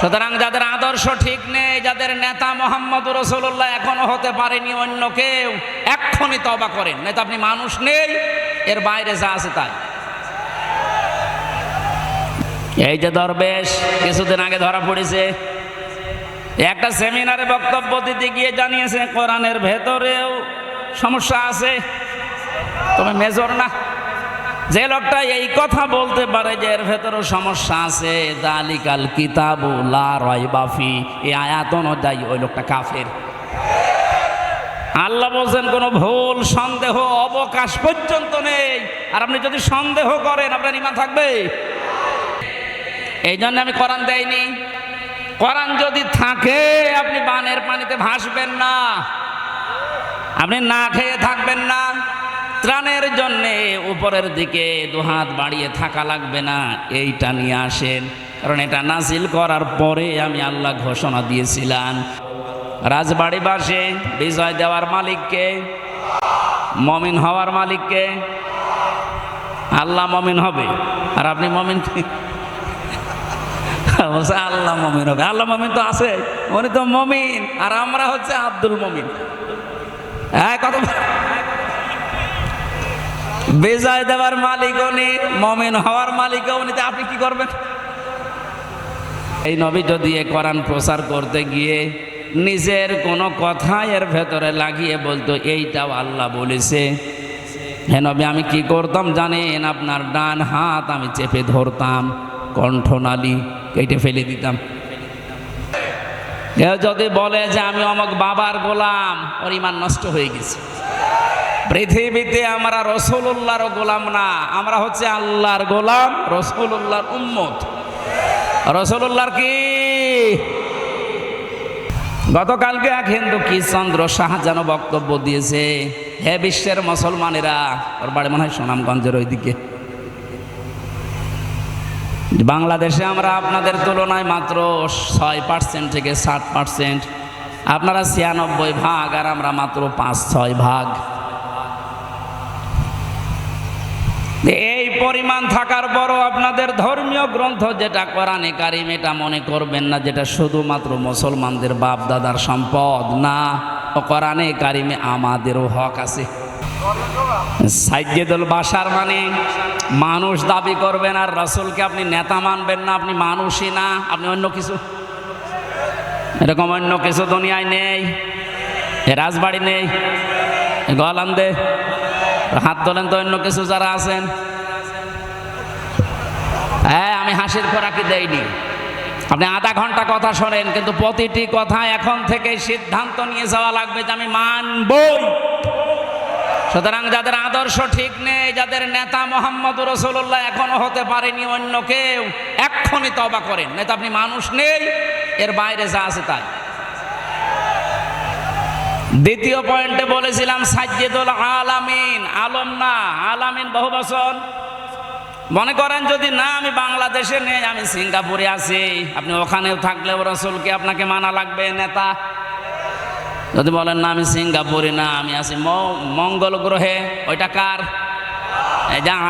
সুতরাং যাদের আদর্শ ঠিক নেই, যাদের নেতা মোহাম্মদ রসুল্লাহ এখনও হতে পারেনি, অন্য কেউ এক্ষুনি তবা করেন। না তো আপনি মানুষ নেই, এর বাইরে যা আছে তাই। এই যে দরবেশ, কিছুদিন আগে ধরা পড়েছে। একটা সেমিনারে বক্তব্য দিতে গিয়ে জানিয়েছে, কোরআনের ভেতরেও সমস্যা আছে। তুমি মেজর না। যে লোকটা এই কথা বলতে পারে যে এর ভেতরেও সমস্যা আছে, দালিকাল কিতাবু লা রয়বাফি এই আয়াত অনুযায়ী ওই লোকটা কাফের। আল্লাহ বলছেন, কোনো ভুল, সন্দেহ, অবকাশ পর্যন্ত নেই। আর আপনি যদি সন্দেহ করেন, আপনার ইমান থাকবে? এই জন্য আমি কোরআন দেয়নি কোরআন যদি থাকে, আপনি বানের পানিতে ভাসবেন না। আপনি না খেয়ে থাকবেন না। ত্রাণের জন্যে উপরের দিকে দুহাত বাড়িয়ে থাকা লাগবে না, এইটা নিয়ে আসেন। কারণ এটা নাসিল করার পরে আমি আল্লাহ ঘোষণা দিয়েছিলাম। রাজবাড়ি বাসে বিজয় দেওয়ার মালিককে, মমিন হওয়ার মালিককে, আল্লাহ মমিন হবে। আর আপনি মমিন আল্লাহ মমিন হবে। আল্লাহ মমিন তো আছে। উনি তো মমিন, আর আমরা হচ্ছে আব্দুল মমিন। হ্যাঁ কত বেজায় দেওয়ার মালিক উনি, মমিন হওয়ার মালিক উনি আপনি কি করবেন? এই নবী যদি এ কোরআন প্রচার করতে গিয়ে নিজের কোনো কথা এর ভেতরে লাগিয়ে বলতো, এইটাও আল্লাহ বলেছে। হে নবী, আমি কি করতাম জানেন? আপনার ডান হাত আমি চেপে ধরতাম, কণ্ঠনালী কেটে ফেলে দিতাম। কেউ যদি বলে যে আমি অমক বাবার গোলাম, ওর ইমান নষ্ট হয়ে গেছে। পৃথিবীতে আমরা রসুল্লাহর গোলাম না, আমরা হচ্ছে আল্লাহর গোলাম রসুল্লাহর উম্মত। রসুল্লাহর কি? গতকালকে এক হিন্দু কৃষ্ণচন্দ্র শাহজান বক্তব্য দিয়েছে, হে বিশ্বের মুসলমানেরা, ওর বাড়ি মনে হয় সুনামগঞ্জের ওইদিকে। বাংলাদেশে আমরা আপনাদের তুলনায় মাত্র ছয় পার্সেন্ট থেকে ষাট পার্সেন্ট আপনারা ছিয়ানব্বই ভাগ আর আমরা মাত্র পাঁচ ছয় ভাগ এই পরিমাণ থাকার পরও আপনাদের ধর্মীয় গ্রন্থ যেটা কোরআনে কারিম, এটা মনে করবেন না, যেটা শুধুমাত্র মুসলমানদের বাপ দাদার সম্পদ না ও কোরআনে কারিমে আমাদেরও হক আছে। সাইজেদুল বাসার মানে মানুষ দাবি করবেন, আর রসুলকে আপনি নেতা মানবেন না, আপনি মানুষই না, আপনি অন্য কিছু। এরকম অন্য কিছু দুনিয়ায় নেই রাজবাড়ি নেই গলান দে হাত তোলেন তো অন্য কিছু যারা আছেন। হ্যাঁ আমি হাসির খোরাকি দেইনি। আপনি আধা ঘণ্টা কথা শোনেন, কিন্তু প্রতিটি কথা এখন থেকে সিদ্ধান্ত নিয়ে যাওয়া লাগবে যে আমি মানবই। সুতরাং যাদের আদর্শ ঠিক নেই, যাদের নেতা মোহাম্মদ রসুল্লাহ এখনও হতে পারেনি, অন্য কেউ এক্ষুনি তবা করেন। নেতা আপনি মানুষ নেই, এর বাইরে যা আছে তাই। দ্বিতীয় পয়েন্টে বলেছিলাম, সাজ্জেদুল আলামিন, আলম না, আলামিন বহু বছর মনে করেন, যদি না আমি বাংলাদেশে নেই, আমি সিঙ্গাপুরে আছি। আপনি ওখানেও থাকলেও রসুলকে আপনাকে মানা লাগবে, নেতা? যদি বলেন, না, আমি সিঙ্গাপুরে না, আমি আছি মঙ্গল গ্রহে। ওইটা কার?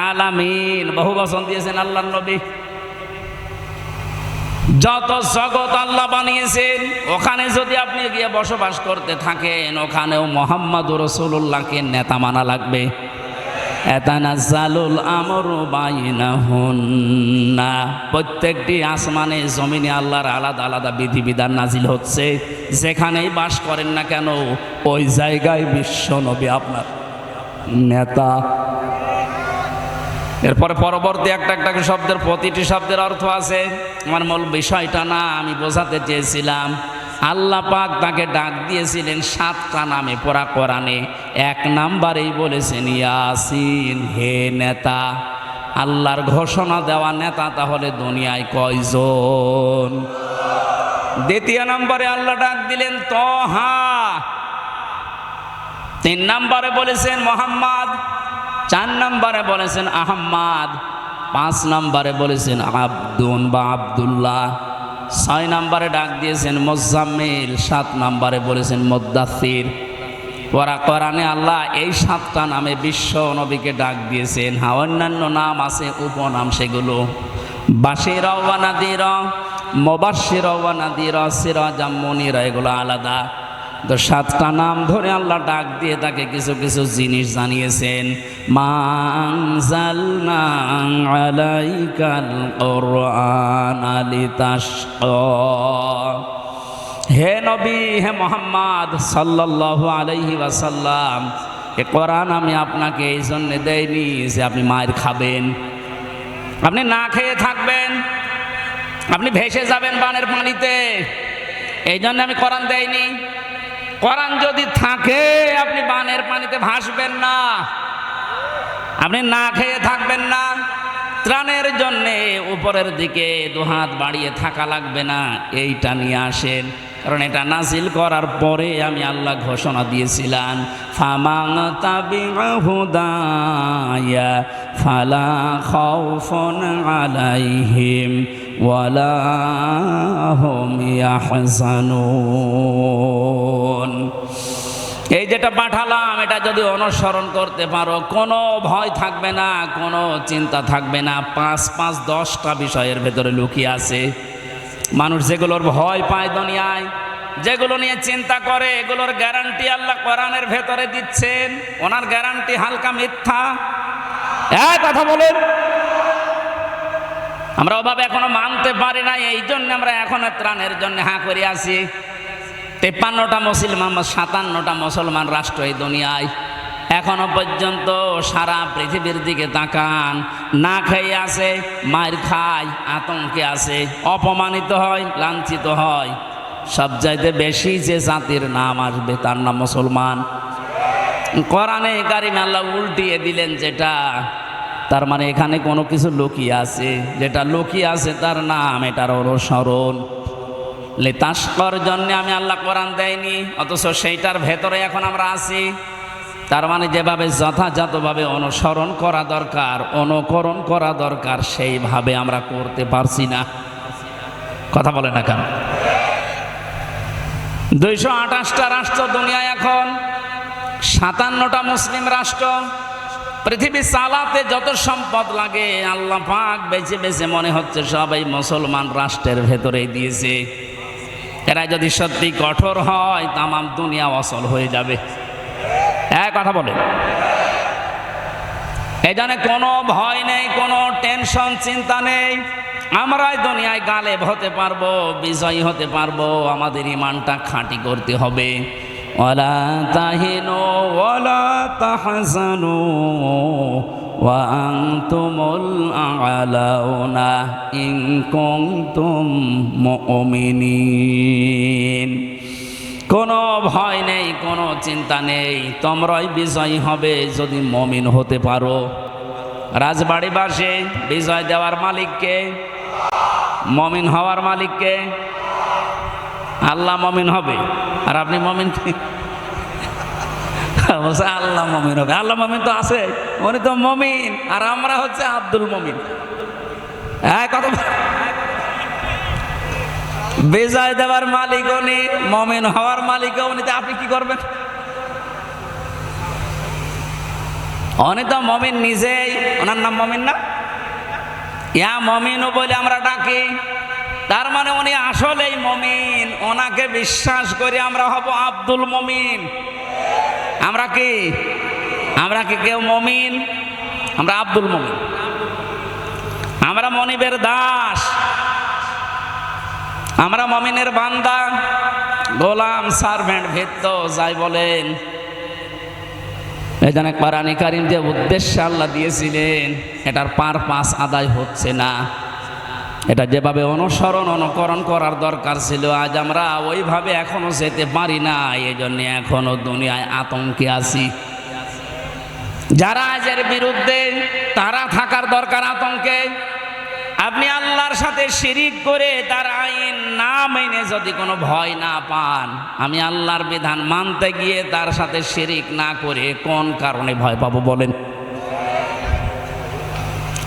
আলামিন, বহু বছর দিয়েছেন আল্লাহ নবী। যত জগৎ আল্লাহ বানিয়েছেন, ওখানে যদি আপনি গিয়ে বসবাস করতে থাকেন, ওখানেও মোহাম্মদ রসুল্লাহকে নেতা মানা লাগবে। এতানাজ্জালুল আমরু বাইনাহুন্না। প্রত্যেকটি আসমানে, জমিনে আল্লাহর আলাদা আলাদা বিধিবিধান নাজিল হচ্ছে। যেখানেই বাস করেন না কেন, ওই জায়গায় বিশ্ব নবী আপনার নেতা। এরপরে পরবর্তী একটা একটা শব্দের প্রতিটি শব্দের অর্থ আছে। আমার মূল বিষয়টা না, আমি বোঝাতে চেয়েছিলাম। আল্লাহ পাক তাকে ডাক দিয়েছিলেন সাতটা নামে পড়া কোরআনে। এক নাম্বারেই বলেছেন, ইয়াসিন, হে নেতা, আল্লাহর ঘোষণা দেওয়া নেতা তাহলে দুনিয়ায় কয়জন? দ্বিতীয় নম্বরে আল্লাহ ডাক দিলেন, তহা। তিন নম্বরে বলেছেন, মোহাম্মদ। চার নম্বরে বলেছেন, আহম্মদ। পাঁচ নম্বরে বলেছেন, আব্দুন বা আবদুল্লাহ। ছয় নাম্বারে ডাক দিয়েছেন মোজাম্মিল, সাত নাম্বারে বলেছেন মোদ্দাসির ওরা কোরআনে আল্লাহ এই সাতটা নামে বিশ্ব নবীকে ডাক দিয়েছেন। হ্যাঁ অন্যান্য নাম আছে, উপনাম সেগুলো। বাসির ওয়ানাদির মোবাসির ওয়ানাদির সিরাজা মনিরা, এগুলো আলাদা। তো সাতটা নাম ধরে আল্লাহ ডাক দিয়ে তাকে কিছু কিছু জিনিস জানিয়েছেন। আলাইকাল হে নবী, হে মোহাম্মদ সাল্লাল্লাহু আলাইহি ওয়াসাল্লাম, এ কোরআন আমি আপনাকে এই জন্যে দেয়নি যে আপনি মায়ের খাবেন। আপনি না খেয়ে থাকবেন, আপনি ভেসে যাবেন বানের পানিতে। এই জন্য আমি কোরআন দেয়নি কোরআন যদি থাকে, আপনি বানের পানিতে ভাসবেন না। আপনি না খেয়ে থাকবেন না। ত্রাণের জন্যে উপরের দিকে দুহাত বাড়িয়ে থাকা লাগবে না। এইটা নিয়ে আসেন। কারণ এটা নাজিল করার পরে আমি আল্লাহ ঘোষণা দিয়েছিলাম ফামাং তাবিহুদায়া ফালা খাউফুন আলাইহিম ওয়ালা হুম ইয়াহজানুন। এই যেটা পাঠালাম, এটা যদি অনুসরণ করতে পারো, কোনো ভয় থাকবে না, কোনো চিন্তা থাকবে না। পাঁচ পাঁচ দশটা বিষয়ের ভেতরে লুকিয়ে আছে। মানুষ যেগুলোর ভয় পায় দুনিয়ায়, যেগুলো নিয়ে চিন্তা করে, এগুলোর গ্যারান্টি আল্লাহ কোরআনের ভেতরে দিচ্ছেন। ওনার গ্যারান্টি হালকা মিথ্যা। এক কথা বলেন। আমরা ওভাবে এখনও মানতে পারি না, এই জন্য আমরা এখন ত্রাণের জন্য হাঁ করে আছি। তেপ্পান্নটা মুসলমান সাতান্নটা মুসলমান রাষ্ট্র এই দুনিয়ায়। এখনও পর্যন্ত সারা পৃথিবীর দিকে তাকান। না খেয়ে আসে মায়ের খায়, আতঙ্কে আসে অপমানিত হয়, লাঞ্ছিত হয়। সব চাইতে বেশি যে জাতির নাম আসবে তার নাম মুসলমান। কোরআনে কারিম আল্লাহ উল্টিয়ে দিলেন যেটা, তার মানে এখানে কোনো কিছু লুকিয়ে আছে। যেটা লুকিয়ে আছে তার নাম, এটার অনুসরণ লেতাস্কর জন্য আমি আল্লাহ কোরআন দেয়নি, অথচ সেইটার ভেতরে এখন আমরা আছি। তার মানে যেভাবে যথাযথভাবে অনুসরণ করা দরকার, অনুকরণ করা দরকার, সেইভাবে আমরা করতে পারছি না। কথা বলে না কেন? দুইশো আঠাশটা রাষ্ট্র দুনিয়া এখন, সাতান্নটা মুসলিম রাষ্ট্র, পৃথিবী চালাতে যত সম্পদ লাগে, আল্লাহ পাক বেছে বেছে মনে হচ্ছে সবাই মুসলমান রাষ্ট্রের ভেতরেই দিয়েছে। এরা যদি সত্যি কঠোর হয়, তামাম দুনিয়া অসল হয়ে যাবে। এক কথা বলে। এই কোনো ভয় নেই, কোনো টেনশন চিন্তা নেই। আমরাই দুনিয়ায় গালেব হতে পারব, বিজয়ী হতে পারব, আমাদের ইমানটা খাঁটি করতে হবে। ওলা তাহিনো ওলা তাহজানু ওয়াংতুমুল আলাউনা ইন কুনতুম মুমিনিন। কোনো ভয় নেই, কোনো চিন্তা নেই। তোমরাই বিজয়ী হবে যদি মমিন হতে পারো। রাজবাড়ি বাসে, বিজয় দেওয়ার মালিককে, মমিন হওয়ার মালিককে, আল্লাহ মমিন হবে। আর আপনি মমিন আল্লাহ মমিন হবে। আল্লাহ মমিন তো আছে, উনি তো মমিন। আর আমরা হচ্ছে আব্দুল মমিন। হ্যাঁ কত বেজায় দেওয়ার মালিক উনি, মমিন হওয়ার মালিক উনি আপনি কি করবেন? উনি তো মমিন নিজেই, ওনার নাম মমিন না? ইয়া মমিনও বলে আমরা ডাকি। তার মানে উনি আসলেই মমিন, ওনাকে বিশ্বাস করে আমরা হব আব্দুল মমিন। আমরা কি? আমরা কি কেউ মমিন? আমরা আব্দুল মমিন। আমরা মনিবের দাস। আমরা মমিনের বান্দা। গোলাম সার্ভেন্ট ভেদ্য, যাই বলেন। এই জন্য কোরআনে কারিম যে উদ্দেশ্য আল্লাহ দিয়েছিলেন, এটার পার পাস আদায় হচ্ছে না। এটা যেভাবে অনুসরণ, অনুকরণ করার দরকার ছিল, আজ আমরা ওইভাবে এখনও যেতে পারি না। এই জন্যে এখনও দুনিয়ায় আতঙ্কে আছি। যারা আজের বিরুদ্ধে, তারা থাকার দরকার আতঙ্কে। আপনি আল্লাহর সাথে শিরিক করে তার আইন না মেনে যদি কোনো ভয় না পান, আমি আল্লাহর বিধান মানতে গিয়ে তার সাথে শিরিক না করে কোন কারণে ভয় পাবো বলেন?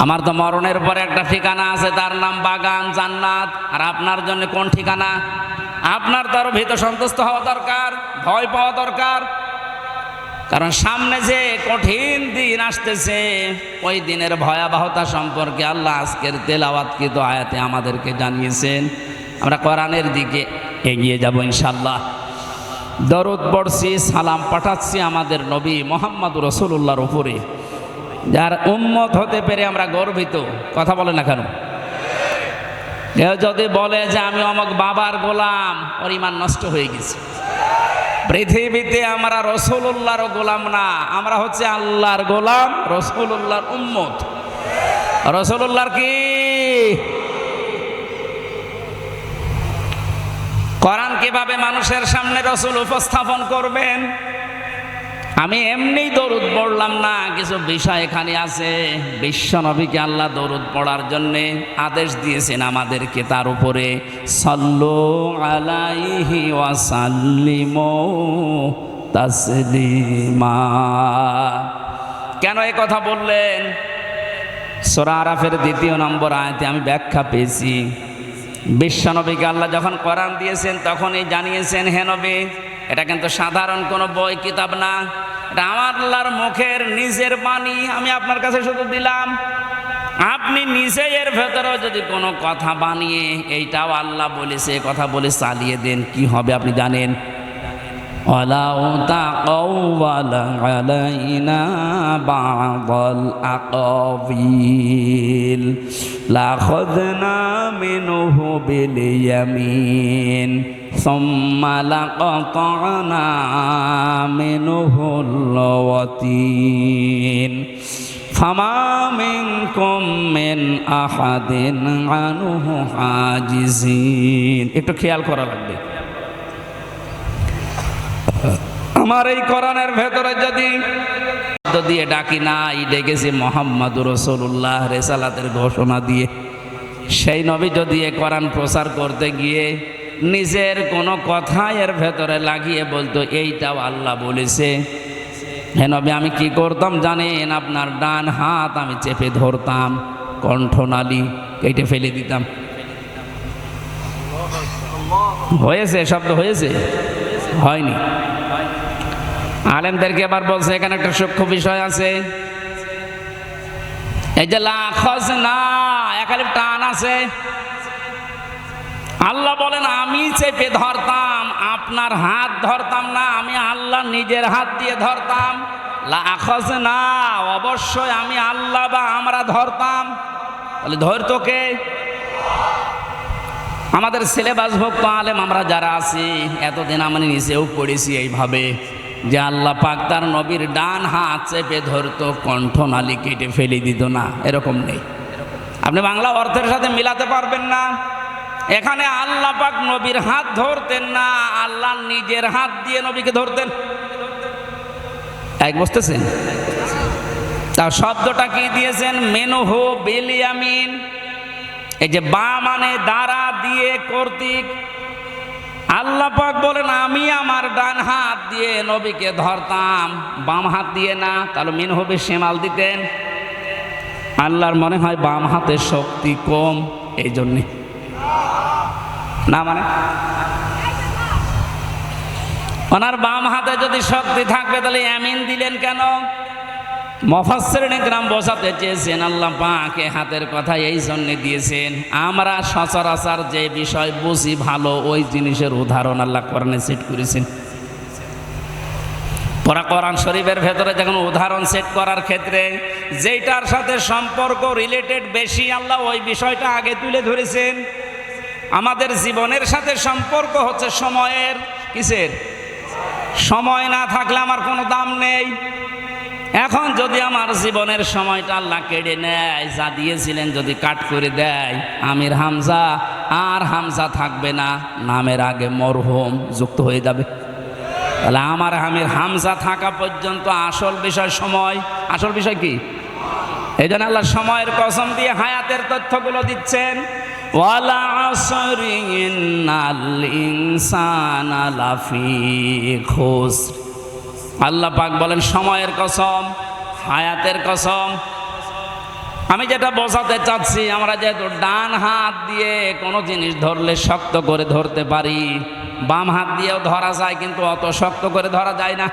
আমার তো মরণের পরে একটা ঠিকানা আছে, তার নাম বাগান, জান্নাত। আর আপনার জন্য কোন ঠিকানা? আপনার তার ভীত সন্তুষ্ট হওয়া দরকার, ভয় পাওয়া দরকার। কারণ সামনে যে কঠিন দিন আসতেছে, ওই দিনের ভয়াবহতা সম্পর্কে আল্লাহ আজকের তেলাওয়াতকৃত আয়াতে আমাদেরকে জানিয়েছেন। আমরা কোরআনের দিকে এগিয়ে যাব ইনশাল্লাহ দরদ পড়ছি, সালাম পাঠাচ্ছি আমাদের নবী মোহাম্মদ রসুল্লাহর উপরে। যার উম্মত হতে পেরে আমরা গর্বিত। কথা বলে না কেন? কেউ যদি বলে যে আমি অমক বাবার গোলাম, ওর ইমান নষ্ট হয়ে গেছে। পৃথিবীতে আমরা রসুল্লাহর গোলাম না, আমরা হচ্ছে আল্লাহর গোলাম রসুল্লাহর উম্মত। রসুল্লাহর কি? কোরআন কীভাবে মানুষের সামনে রসুল উপস্থাপন করবেন? আমি এমনি দরুদ পড়লাম না, কিছু বিষয় এখানে আছে। বিশ্ব নবীকে আল্লাহ দরুদ পড়ার জন্যে আদেশ দিয়েছেন আমাদেরকে তার উপরে। সল্লু আলাইহি ওয়াসাল্লিম তাসলিমা। কেন এই কথা বললেন? সোরা আরাফের দ্বিতীয় নম্বর আয়তে আমি ব্যাখ্যা পেয়েছি। বিশ্বনবীকে আল্লাহ যখন কোরআন দিয়েছেন, তখনই জানিয়েছেন, হে নবী, এটা কিন্তু সাধারণ কোনো বই, কিতাব না। আমার মুখের নিজের বাণী আমি আপনার কাছে শুধু দিলাম। আপনি নিজে এর ভেতরেও যদি কোনো কথা বানিয়ে, এইটাও আল্লাহ বলেছে কথা বলে চালিয়ে দেন, কি হবে আপনি জানেন? লাখনা মিনহু বিল ইয়ামিন الأقاويل لأخذنا منه باليمين ثم لقطعنا منه الوتين فما منكم من أحد عنه حاجزين একটু খেয়াল করা লাগবে আমার এই কোরআনের ভেতরে যদি শব্দ দিয়ে ডাকি নাই ডেকেছি মোহাম্মদ রসুল্লাহ রেসালাতের ঘোষণা দিয়ে সেই নবী যদি এ কোরআন প্রচার করতে গিয়ে নিজের কোনো কথা এর ভেতরে লাগিয়ে বলতো, এইটাও আল্লাহ বলেছে। হে নবী, আমি কি করতাম জানেন? আপনার ডান হাত আমি চেপে ধরতাম কণ্ঠনালী কেটে ফেলে দিতাম। হয়েছে, শব্দ হয়েছে? হয়নি। আলেমদেরকে এবার বলছে, এখানে একটা সূক্ষ্ম বিষয় আছে। এই যে লাখজ না একালে টান আছে। আল্লাহ বলেন, আমি চেপে ধরতাম, আপনার হাত ধরতাম না, আমি আল্লাহ নিজের হাত দিয়ে ধরতাম। লাখজ না অবশ্যই আমি আল্লাহ বা আমরা ধরতাম। তাহলে ধরতো কে? আমাদের সিলেবাস ভক্ত আলেম আমরা যারা আছি, এতদিন আমি নিজেও পড়েছি এইভাবে যে আল্লাহ পাক তার নবীর ডান হাত চেপে ধরতো কণ্ঠনালী কেটে ফেলে দিত না, এরকম নেই। আপনি বাংলা অর্থের সাথে মিলাতে পারবেন না। এখানে আল্লাহ পাক নবীর হাত ধরতেন না, আল্লাহ নিজের হাত দিয়ে নবীকে ধরতেন। এক বুঝতেছেন তার শব্দটা কি দিয়েছেন? মেনুহু বেলিয়ামিন। এই যে বা মানে দ্বারা দিয়ে কর্তৃক। আল্লাহ পাক বলেন, আমি আমার ডান হাত দিয়ে নবীকে ধরতাম, বাম হাত দিয়ে না। তাহলে মিন হবে সেমাল দিতেন। আল্লাহর মনে হয় বাম হাতের শক্তি কম, এই জন্যে। না মানে? ওনার বাম হাতে যদি শক্তি থাকবে, তাহলে এমিন দিলেন কেন? মফাসের গ্রাম বসাতে চেয়েছেন, আল্লাহ পাকে হাতের কথা এই জন্য দিয়েছেন। আমরা সচরাচর যে বিষয় বুঝি ভালো, ওই জিনিসের উদাহরণ আল্লাহ কোরআনে সেট করেছেন। পরা কোরআন শরীফের ভেতরে যখন উদাহরণ সেট করার ক্ষেত্রে যেটার সাথে সম্পর্ক রিলেটেড বেশি, আল্লাহ ওই বিষয়টা আগে তুলে ধরেছেন। আমাদের জীবনের সাথে সম্পর্ক হচ্ছে সময়ের। কিসের? সময় না থাকলে আমার কোনো দাম নেই। এখন যদি আমার জীবনের সময়টা আল্লাহ কেড়ে নেয়, যা দিয়েছিলেন যদি কাট করে দেয়, আমির হামজা, আর হামজা থাকবে না, নামের আগে মরহুম যুক্ত হয়ে যাবে। তাহলে আমার আমির হামজা থাকা পর্যন্ত আসল বিষয় সময়। আসল বিষয় কি? এই জন্য আল্লাহ সময়ের কসম দিয়ে হায়াতের তথ্যগুলো দিচ্ছেন। আল্লাহ পাক বলেন, সময়ের কসম, হায়াতের কসম। আমি যেটা বোঝাতে চাচ্ছি, আমরা যেহেতু ডান হাত দিয়ে কোনো জিনিস ধরলে শক্ত করে ধরতে পারি, বাম হাত দিয়েও ধরা যায়, কিন্তু অত শক্ত করে ধরা যায় না।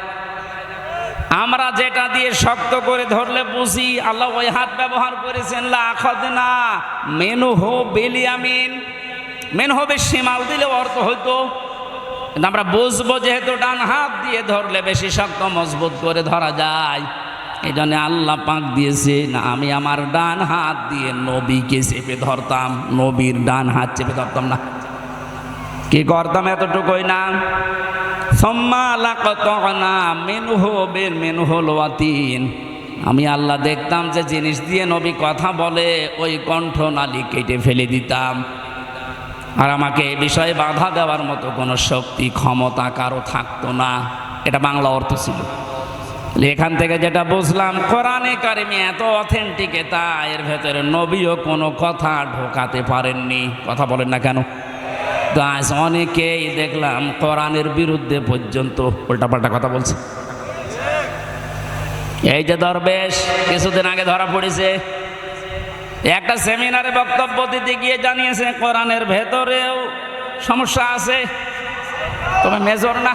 আমরা যেটা দিয়ে শক্ত করে ধরলে বুঝি আল্লাহ ওই হাত ব্যবহার করেছেন না মেনু হো বেলিয়ামিন মেন হবে শিমাল দিলে অর্থ হইতো। কিন্তু আমরা বুঝব যেহেতু ডান হাত দিয়ে ধরলে বেশি শক্ত মজবুত করে ধরা যায়। এই জন্য আল্লাহ পাক দিয়েছে, না, আমি আমার ডান হাত দিয়ে নবীকে চেপে ধরতাম। নবীর ডান হাত চেপে ধরতাম না। কি করতাম এতটুকুই না? আমি আল্লাহ দেখতাম যে জিনিস দিয়ে নবী কথা বলে, ওই কণ্ঠ কণ্ঠনালী কেটে ফেলে দিতাম। আর আমাকে এ বিষয়ে বাধা দেওয়ার মতো কোনো শক্তি, ক্ষমতা কারও থাকতো না। এটা বাংলা অর্থ ছিল। এখান থেকে যেটা বুঝলাম, কোরআনে কারিমে এত অথেন্টিক তা এর ভেতরে নবীও কোনো কথা ঢোকাতে পারেননি। কথা বলেন না কেন? তো আজ অনেকেই দেখলাম কোরআনের বিরুদ্ধে পর্যন্ত উল্টাপাল্টা কথা বলছে। এই যে দরবেশ কিছুদিন আগে ধরা পড়েছে। একটা সেমিনারে বক্তব্য দিতে গিয়ে জানিয়েছে, কোরআনের ভেতরেও সমস্যা আছে। তবে মেজর না।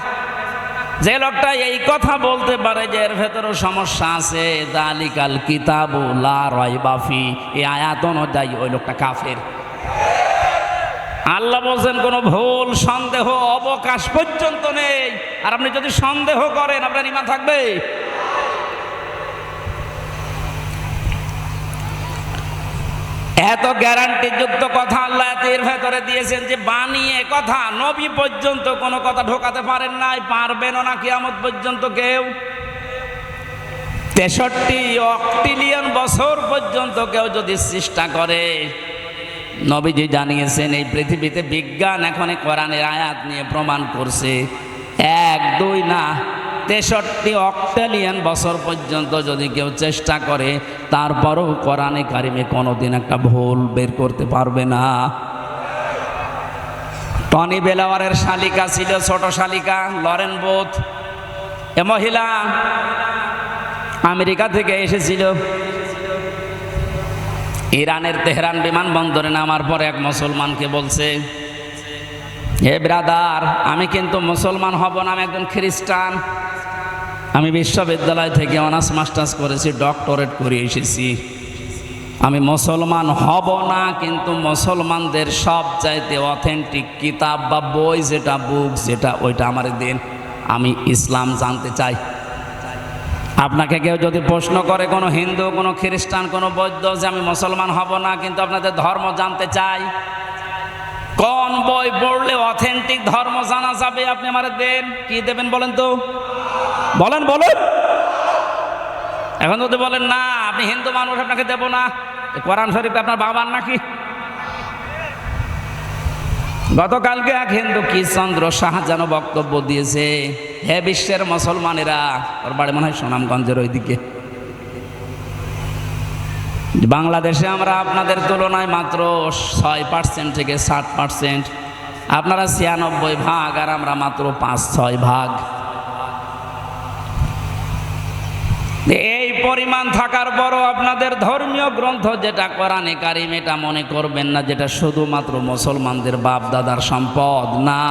যে লোকটা এই কথা বলতে পারে যে এর ভেতরেও সমস্যা আছে, দালিকাল কিতাবু লা রয়বাফি এই আয়াত অনুযায়ী ওই লোকটা কাফের। আল্লাহ বলছেন, কোনো ভুল, সন্দেহ, অবকাশ পর্যন্ত নেই। আর আপনি যদি সন্দেহ করেন, আপনার ইমান থাকবে। এত গ্যারান্টিযুক্ত কথা আল্লাহ এর ভেতরে দিয়েছেন যে, বানিয়ে কথা, নবী পর্যন্ত কোনো কথা ঢোকাতে পারেন নাই, পারবেনও না কিয়ামত পর্যন্ত কেউ। তেষট্টি অক্টিলিয়ন বছর পর্যন্ত কেউ যদি চেষ্টা করে নবীজি জানিয়েছেন, এই পৃথিবীতে বিজ্ঞান এখন কোরআনের আয়াত নিয়ে প্রমাণ করছে। এক, দুই, না, তেষট্টি অক্টালিয়ান বছর পর্যন্ত যদি কেউ চেষ্টা করে, তারপরও কোরআনে কারিমে কোনোদিন একটা ভুল বের করতে পারবে না। টনি বেলাওয়ারের শালিকা ছিল ছোট শালিকা, লরেন বোথ, এ মহিলা আমেরিকা থেকে এসেছিল। ইরানের তেহরান বিমানবন্দরে নামার পর এক মুসলমানকে বলছে, হে ব্রাদার, আমি কিন্তু মুসলমান হব না, আমি একজন খ্রিস্টান। আমি বিশ্ববিদ্যালয় থেকে অনার্স মাস্টার্স করেছি, ডক্টরেট করে এসেছি। আমি মুসলমান হব না, কিন্তু মুসলমানদের সব চাইতে অথেন্টিক কিতাব বা বই যেটা বুক যেটা, ওইটা আমার দিন। আমি ইসলাম জানতে চাই। আপনাকে কেউ যদি প্রশ্ন করে, কোনো হিন্দু, কোনো খ্রিস্টান, কোনো বৌদ্ধ যে আমি মুসলমান হব না, কিন্তু আপনাদের ধর্ম জানতে চাই। কোন বই পড়লে অথেন্টিক ধর্ম জানা যাবে? আপনি আমার দেন। কি দেবেন বলেন তো? বলেন বলেন। এখন যদি বলেন, না আপনি হিন্দু মানুষ, আপনাকে দেব না। কোরআন শরীফ আপনার বাবার নাকি? গতকালকে এক হিন্দু কৃষচন্দ্র শাহজান বক্তব্য দিয়েছে হে বিশ্বের মুসলমানেরা, ওর বাড়ি মনে হয় সুনামগঞ্জের ওইদিকে। বাংলাদেশে আমরা আপনাদের তুলনায় মাত্র ছয় পার্সেন্ট থেকে ষাট পার্সেন্ট আপনারা ছিয়ানব্বই ভাগ আর আমরা মাত্র পাঁচ ছয় ভাগ। এই পরিমাণ থাকার পরও আপনাদের ধর্মীয় গ্রন্থ যেটা কোরআনে কারিম এটা মনে করবেন না, যেটা শুধুমাত্র মুসলমানদের বাপ দাদার সম্পদ না।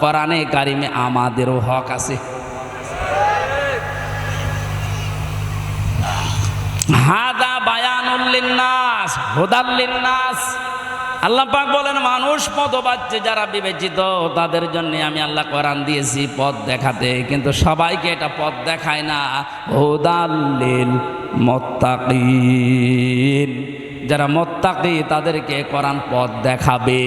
কোরআনে কারিমে আমাদেরও হক আছে। হাদা বায়ানুল্লিন্নাস হুদাল্লিন্নাস আল্লাহ পাক বলেন, মানুষ পদ পাচ্ছে যারা বিবেচিত, তাদের জন্য আমি আল্লাহ কোরআন দিয়েছি পথ দেখাতে, কিন্তু সবাইকে এটা পথ দেখায় না। হুদাল্লিল মোত্তাকিন। যারা মোত্তাকি, তাদেরকে কোরআন পথ দেখাবে।